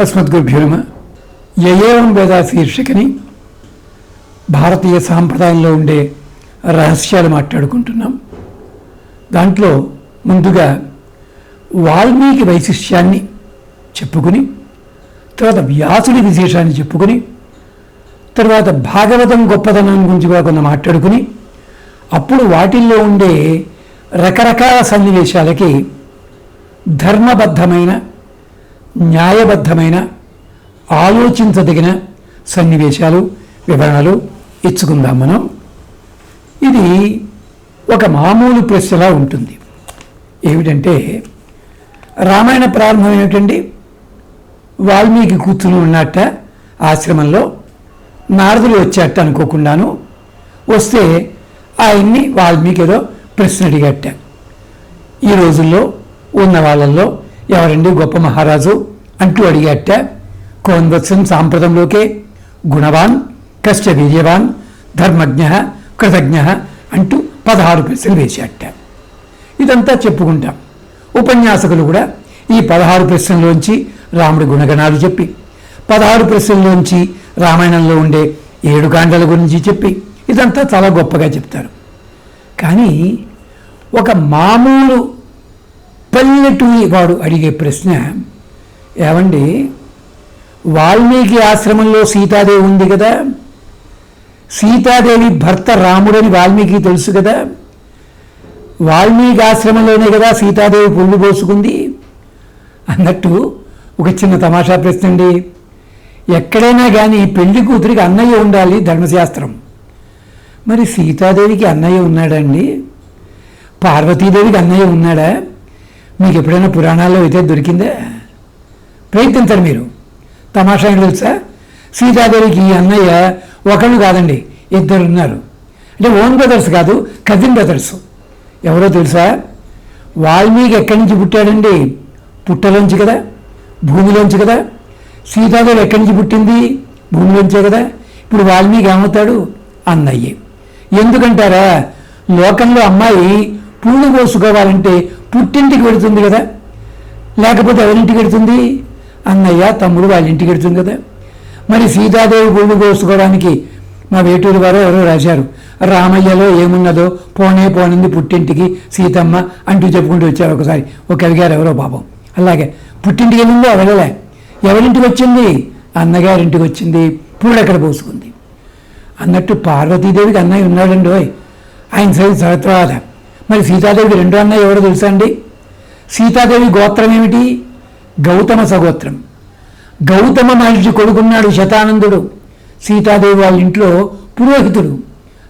అస్మద్గురుభ్యో నమ యయేవం వేద శీర్షికని భారతీయ సాంప్రదాయంలో ఉండే రహస్యాలు మాట్లాడుకుంటున్నాం. దాంట్లో ముందుగా వాల్మీకి వైశిష్యాన్ని చెప్పుకుని తర్వాత వ్యాసుడి విశేషాన్ని చెప్పుకుని తర్వాత భాగవతం గొప్పదనం గురించి కూడా కొంత మాట్లాడుకుని అప్పుడు వాటిల్లో ఉండే రకరకాల సన్నివేశాలకి ధర్మబద్ధమైన న్యాయబద్ధమైన ఆలోచించదగిన సన్నివేశాలు వివరణలు ఇచ్చుకుందాం మనం. ఇది ఒక మామూలు ప్రశ్నలా ఉంటుంది. ఏమిటంటే రామాయణ ప్రారంభం ఏమిటండి? వాల్మీకి కూర్చుని ఉన్నట్ట ఆశ్రమంలో నారదులు వచ్చేట అనుకోకుండాను. వస్తే ఆయన్ని వాల్మీకి ఏదో ప్రశ్న అడిగట్ట ఈ రోజుల్లో ఉన్న వాళ్ళల్లో ఎవరండి గొప్ప మహారాజు అంటూ అడిగట్ట కోన్వత్సం సాంప్రదంలోకే గుణవాన్ కష్ట వీర్యవాన్ ధర్మజ్ఞ కృతజ్ఞ అంటూ పదహారు ప్రశ్నలు వేసేట ఇదంతా చెప్పుకుంటాం. ఉపన్యాసకులు కూడా ఈ పదహారు ప్రశ్నల్లోంచి రాముడి గుణగణాలు చెప్పి పదహారు ప్రశ్నల్లోంచి రామాయణంలో ఉండే ఏడు కాండల గురించి చెప్పి ఇదంతా చాలా గొప్పగా చెప్తారు. కానీ ఒక మామూలు పల్లెటూరి వాడు అడిగే ప్రశ్న ఏమండి వాల్మీకి ఆశ్రమంలో సీతాదేవి ఉంది కదా సీతాదేవి భర్త రాముడని వాల్మీకి తెలుసు కదా వాల్మీకి ఆశ్రమంలోనే కదా సీతాదేవి పుల్లు పోసుకుంది? అన్నట్టు ఒక చిన్న తమాషా ప్రశ్న అండి. ఎక్కడైనా కానీ పెళ్ళి కూతురికి అన్నయ్య ఉండాలి ధర్మశాస్త్రం. మరి సీతాదేవికి అన్నయ్య ఉన్నాడండి పార్వతీదేవికి అన్నయ్య ఉన్నాడా? మీకు ఎప్పుడైనా పురాణాల్లో అయితే దొరికిందే? ప్రయత్నించండి మీరు. తమాషా ఏంటి తెలుసా? సీతాదేవికి ఈ అన్నయ్య ఒకళ్ళు కాదండి ఇద్దరు ఉన్నారు. అంటే ఓన్ బ్రదర్స్ కాదు కజిన్ బ్రదర్స్. ఎవరో తెలుసా? వాల్మీకి ఎక్కడి నుంచి పుట్టాడండి? పుట్టలోంచి కదా? భూమిలోంచి కదా? సీతాదేవి ఎక్కడి నుంచి పుట్టింది? భూమిలోంచే కదా? ఇప్పుడు వాల్మీకి ఏమవుతాడు? అన్నయ్యే. ఎందుకంటారా? లోకంలో అమ్మాయి పూలు పోసుకోవాలంటే పుట్టింటికి పెడుతుంది కదా. లేకపోతే ఎవరింటికి పెడుతుంది? అన్నయ్య తమ్ముడు వాళ్ళ ఇంటికి పెడుతుంది కదా. మరి సీతాదేవి పూలు కోసుకోవడానికి మా వేటూరు వారు ఎవరో రాశారు. రామయ్యలో ఏమున్నదో పోనే పోనింది పుట్టింటికి సీతమ్మ అంటూ చెప్పుకుంటూ వచ్చారు ఒకసారి. ఒక అడిగారు ఎవరో పాపం. అలాగే పుట్టింటికి వెళ్ళిందో వెళ్ళలే. ఎవరింటికి వచ్చింది? అన్నగారింటికి వచ్చింది. పూలు ఎక్కడ పోసుకుంది? అన్నట్టు పార్వతీదేవికి అన్నయ్య ఉన్నాడండి ఓయ్ ఆయన సరి తర్వాత మరి సీతాదేవికి రెండో అన్నయ్య ఎవరో తెలుసా అండి? సీతాదేవి గోత్రం ఏమిటి? గౌతమ సగోత్రం. గౌతమ మహర్షి కొడుకున్నాడు శతానందుడు. సీతాదేవి వాళ్ళ ఇంట్లో పురోహితుడు.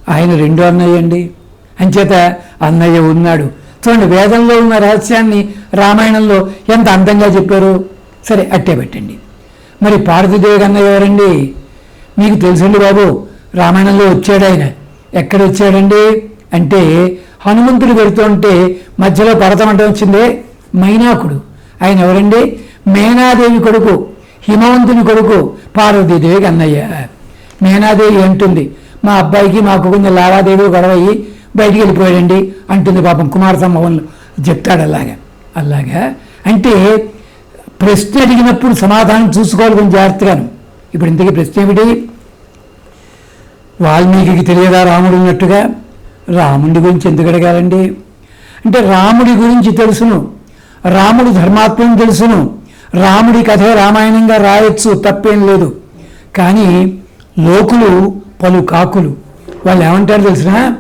ఆయన రెండో అన్నయ్య అండి. అంచేత అన్నయ్య ఉన్నాడు. చూడండి వేదంలో ఉన్న రహస్యాన్ని రామాయణంలో ఎంత అందంగా చెప్పారు సరే అట్టే పెట్టండి. మరి పార్వతీదేవి అన్నయ్య ఎవరండి? మీకు తెలుసండి బాబు రామాయణంలో వచ్చాడు ఆయన. ఎక్కడ వచ్చాడండి? అంటే హనుమంతుడు పెడుతుంటే మధ్యలో పర్వతం వచ్చిందే మైనాకుడు. ఆయన ఎవరండి? మేనాదేవి కొడుకు హిమవంతుని కొడుకు పార్వతీదేవికి అన్నయ్య. మేనాదేవి అంటుంది మా అబ్బాయికి మాకు కొంచెం లావాదేవి గొడవ అయ్యి బయటికి వెళ్ళిపోయాడండి అంటుంది పాపం కుమార సంభవంలో చెప్తాడు అలాగా అలాగా. అంటే ప్రశ్న అడిగినప్పుడు సమాధానం చూసుకోవాలి కొంచెం జాగ్రత్తగాను. ఇప్పుడు ఇంతకీ ప్రశ్న ఏమిటి? వాల్మీకి తెలియదా రాముడు ఉన్నట్టుగా రాముడి గురించి ఎందుకు అడగాలండి? అంటే రాముడి గురించి తెలుసును. రాముడు ధర్మాత్మని తెలుసును. రాముడి కథ రామాయణంగా రాయొచ్చు తప్పేం లేదు. కానీ లోకులు పలు కాకులు. వాళ్ళు ఏమంటారు తెలిసిన?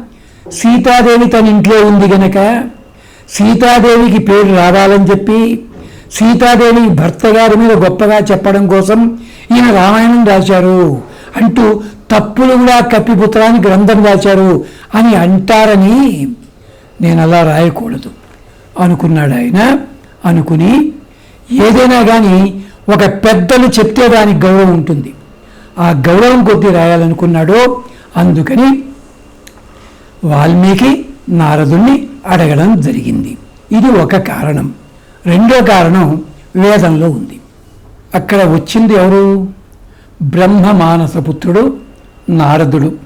సీతాదేవి తన ఇంట్లో ఉంది గనక సీతాదేవికి పేరు రావాలని చెప్పి సీతాదేవి భర్త గారి మీద గొప్పగా చెప్పడం కోసం ఈయన రామాయణం రాశారు అంటూ తప్పులు కూడా కప్పిపుత్రాన్ని గ్రంథం దాచారు అని అంటారని నేను అలా రాయకూడదు. అనుకున్నాడు ఆయన. అనుకుని ఏదైనా కానీ ఒక పెద్దలు చెప్తే దానికి గౌరవం ఉంటుంది. ఆ గౌరవం కొద్దీ రాయాలనుకున్నాడు అందుకని వాల్మీకి నారదుణ్ణి అడగడం జరిగింది. ఇది ఒక కారణం. రెండో కారణం వేదంలో ఉంది. అక్కడ వచ్చింది ఎవరు? బ్రహ్మ మానసపుత్రుడు నారదుడు.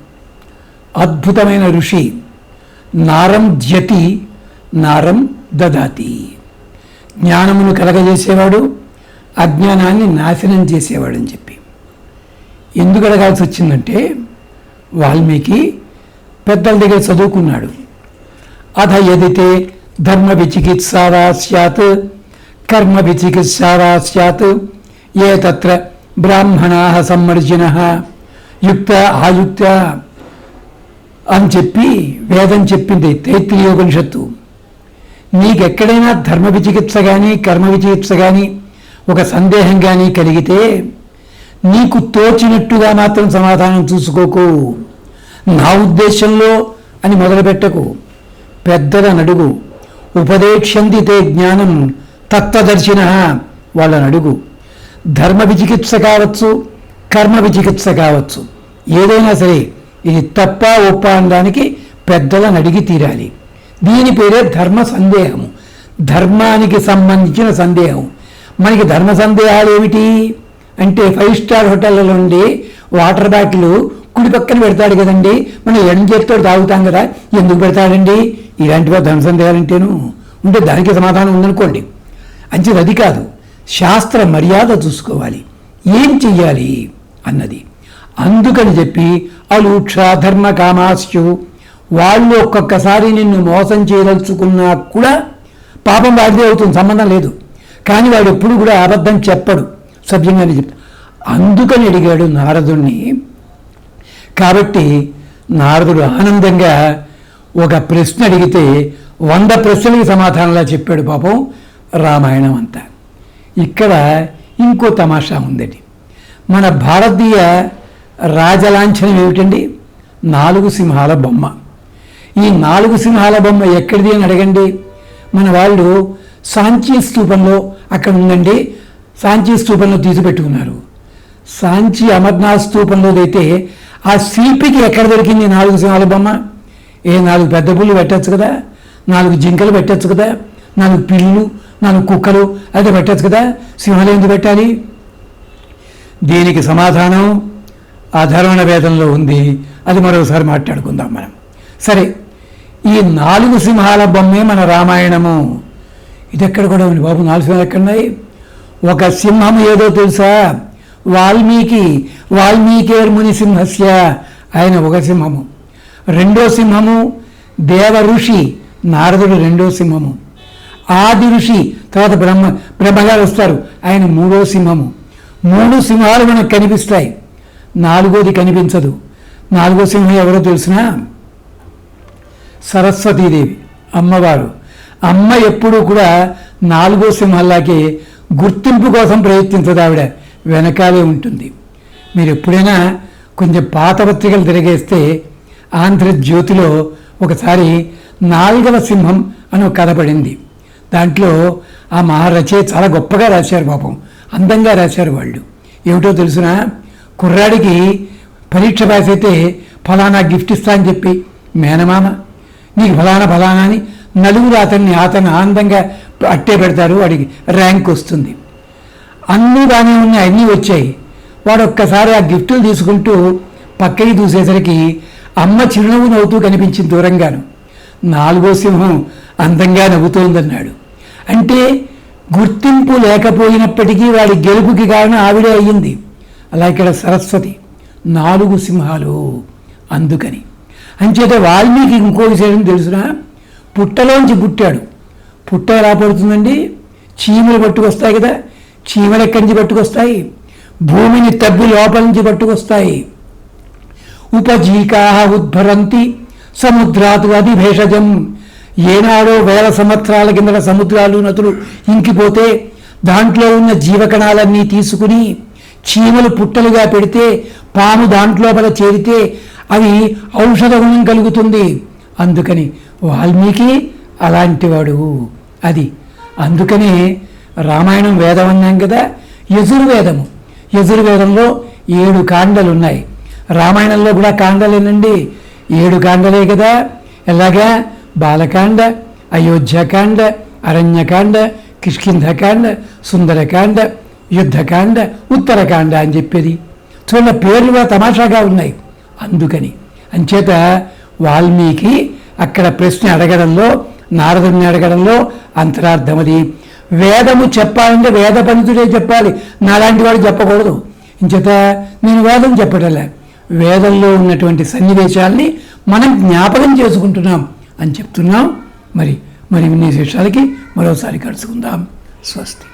అద్భుతమైన ఋషి. నారం జ్యతి నారం దదాతి. జ్ఞానమును కలగజేసేవాడు అజ్ఞానాన్ని నాశనం చేసేవాడని చెప్పి. ఎందుకు అడగాల్సి వచ్చిందంటే వాల్మీకి పెద్దల దగ్గర చదువుకున్నాడు. అధ ఎదితే ధర్మ విచికిత్సావా స్యాత్ కర్మ విచికిత్సావా స్యాత్ ఏ తత్ర బ్రాహ్మణా సమ్మర్జిన. యుక్త ఆయుక్త అని చెప్పి వేదం చెప్పింది తైత్రీయోపనిషత్తు. నీకెక్కడైనా ధర్మ విచికిత్స కానీ కర్మ విచికిత్స కానీ ఒక సందేహం కానీ కలిగితే నీకు తోచినట్టుగా మాత్రం సమాధానం చూసుకోకు. నా ఉద్దేశంలో అని మొదలుపెట్టకు. పెద్దల నడుగు. ఉపదేక్షందితే జ్ఞానం తత్వదర్శిన వాళ్ళని అడుగు. ధర్మ విచికిత్స కావచ్చు కర్మ విచికిత్స కావచ్చు. ఏదైనా సరే ఇది తప్ప ఒప్ప అనడానికి పెద్దలను అడిగి తీరాలి. దీని పేరే ధర్మ సందేహము. ధర్మానికి సంబంధించిన సందేహం మనకి ధర్మ సందేహాలు ఏమిటి? అంటే ఫైవ్ స్టార్ హోటళ్ళలో ఉండి వాటర్ బాటిల్ కుడి పక్కన పెడతాడు కదండి. మనం ఎడం చేతితో తాగుతాం కదా. ఎందుకు పెడతాడండి? ఇలాంటివో ధర్మ సందేహాలు అంటేను ఉంటే దానికి సమాధానం ఉందనుకోండి. అంచేది అది కాదు. శాస్త్ర మర్యాద చూసుకోవాలి. ఏం చెయ్యాలి? అన్నది. అందుకని చెప్పి అలూక్ష ధర్మ కామాస్యు వాళ్ళు ఒక్కొక్కసారి నిన్ను మోసం చేయదలుచుకున్నా కూడా పాపం వాడిదే అవుతుంది సంబంధం లేదు. కానీ వాడు ఎప్పుడు కూడా అబద్ధం చెప్పడు సభ్యంగానే చెప్తాడు అందుకని అడిగాడు నారదుణ్ణి. కాబట్టి నారదుడు ఆనందంగా ఒక ప్రశ్న అడిగితే వంద ప్రశ్నలకి సమాధానంలా చెప్పాడు పాపం రామాయణం అంతా. ఇక్కడ ఇంకో తమాషా ఉందండి. మన భారతీయ రాజలాంఛనం ఏమిటండి? నాలుగు సింహాల బొమ్మ. ఈ నాలుగు సింహాల బొమ్మ ఎక్కడిది అని అడగండి. మన వాళ్ళు సాంచీ స్థూపంలో అక్కడ ఉందండి. సాంచీ స్థూపంలో తీసిపెట్టుకున్నారు. సాంచి అమర్నాథ్ స్థూపంలో అయితే ఆ శిల్పికి ఎక్కడ దొరికింది నాలుగు సింహాల బొమ్మ? ఏ నాలుగు పెద్ద పుల్లు పెట్టచ్చు కదా? నాలుగు జింకలు పెట్టచ్చు కదా? నాలుగు పిల్లులు నాలుగు కుక్కలు అయితే పెట్టచ్చు కదా? సింహాలు ఎందుకు పెట్టాలి? దీనికి సమాధానం అధర్వణ వేదంలో ఉంది. అది మరోసారి మాట్లాడుకుందాం మనం. సరే ఈ నాలుగు సింహాల బొమ్మే మన రామాయణము. ఇది ఎక్కడ కూడా ఉంది బాబు? నాలుగు సింహాలు ఎక్కడున్నాయి? ఒక సింహం ఏదో తెలుసా? వాల్మీకి వాల్మీకేర్ ముని సింహస్య ఆయన ఒక సింహము. రెండో సింహము దేవ ఋషి నారదుడు రెండో సింహము. ఆది ఋషి తర్వాత బ్రహ్మ బ్రహ్మగారు వస్తారు. ఆయన మూడో సింహము. మూడు సింహాలు మనకు కనిపిస్తాయి. నాలుగోది కనిపించదు. నాలుగో సింహం ఎవరో తెలిసినా? సరస్వతీదేవి అమ్మవారు. అమ్మ ఎప్పుడూ కూడా నాలుగో సింహాల్లాగే గుర్తింపు కోసం ప్రయత్నించదు ఆవిడ. వెనకాలే ఉంటుంది. మీరు ఎప్పుడైనా కొంచెం పాత పత్రికలు తిరిగేస్తే ఆంధ్రజ్యోతిలో ఒకసారి నాలుగవ సింహం అని ఒక కథ పడింది. దాంట్లో ఆ మహారచయ చాలా గొప్పగా రాశారు పాపం. అందంగా రాశారు వాళ్ళు. ఏమిటో తెలుసునా? కుర్రాడికి పరీక్ష పాస్ అయితే ఫలానా గిఫ్ట్ ఇస్తా అని చెప్పి మేనమామ నీకు ఫలానా ఫలానా అని నలుగురు అతన్ని అతను ఆనందంగా అట్టే పెడతారు వాడికి ర్యాంక్ వస్తుంది. అన్నీ బాగానే ఉన్నాయి అన్నీ వచ్చాయి. వాడు ఒక్కసారి ఆ గిఫ్టులు తీసుకుంటూ పక్కకి చూసేసరికి అమ్మ చిరునవ్వు నవ్వుతూ కనిపించింది దూరంగాను. నాలుగో సింహం అందంగా నవ్వుతోందన్నాడు. అంటే గుర్తింపు లేకపోయినప్పటికీ వాడి గెలుపుకి కారణం ఆవిడే అయ్యింది. అలా ఇక్కడ సరస్వతి నాలుగు సింహాలు అందుకని. అంచేత వాల్మీకి ఇంకో విషయం తెలుసునా పుట్టలోంచి పుట్టాడు. పుట్ట ఎలా పడుతుందండి? చీమలు పట్టుకొస్తాయి కదా చీమలు ఎక్కడి నుంచి పట్టుకొస్తాయి? భూమిని తబ్బు లోపల నుంచి పట్టుకొస్తాయి. ఉపజీకా ఉద్భరంతి సముద్రాతు అధిభేషజం. ఏనాడో వేల సంవత్సరాల కిందట సముద్రాలు నదులు ఇంకిపోతే దాంట్లో ఉన్న జీవకణాలన్నీ తీసుకుని చీమలు పుట్టలుగా పెడితే పాము దాంట్లోపల చేరితే అవి ఔషధ గుణం కలుగుతుంది. అందుకని వాల్మీకి అలాంటివాడు. అది అందుకనే రామాయణం వేదం అన్నాం కదా యజుర్వేదము. యజుర్వేదంలో ఏడు కాండలు ఉన్నాయి రామాయణంలో కూడా కాండలేనండి. ఏడు కాండలే కదా. ఎలాగా? బాలకాండ అయోధ్యకాండ అరణ్యకాండ కిష్కింధకాండ సుందరకాండ యుద్ధకాండ ఉత్తరకాండ అని చెప్పేది. చూడ పేర్లు కూడా తమాషాగా ఉన్నాయి. అందుకని. అంచేత వాల్మీకి అక్కడ ప్రశ్న అడగడంలో నారదుని అడగడంలో అంతరార్థమది వేదము చెప్పాలంటే వేద పండితుడే చెప్పాలి. నాలాంటి వాడు చెప్పకూడదు. ఇంచేత నేను వేదం చెప్పటలే. వేదంలో ఉన్నటువంటి సన్నివేశాల్ని మనం జ్ఞాపకం చేసుకుంటున్నాం అని చెప్తున్నాం. మరి మరి ఇన్ని విశేషాలకి మరోసారి కలుసుకుందాం. స్వస్తి.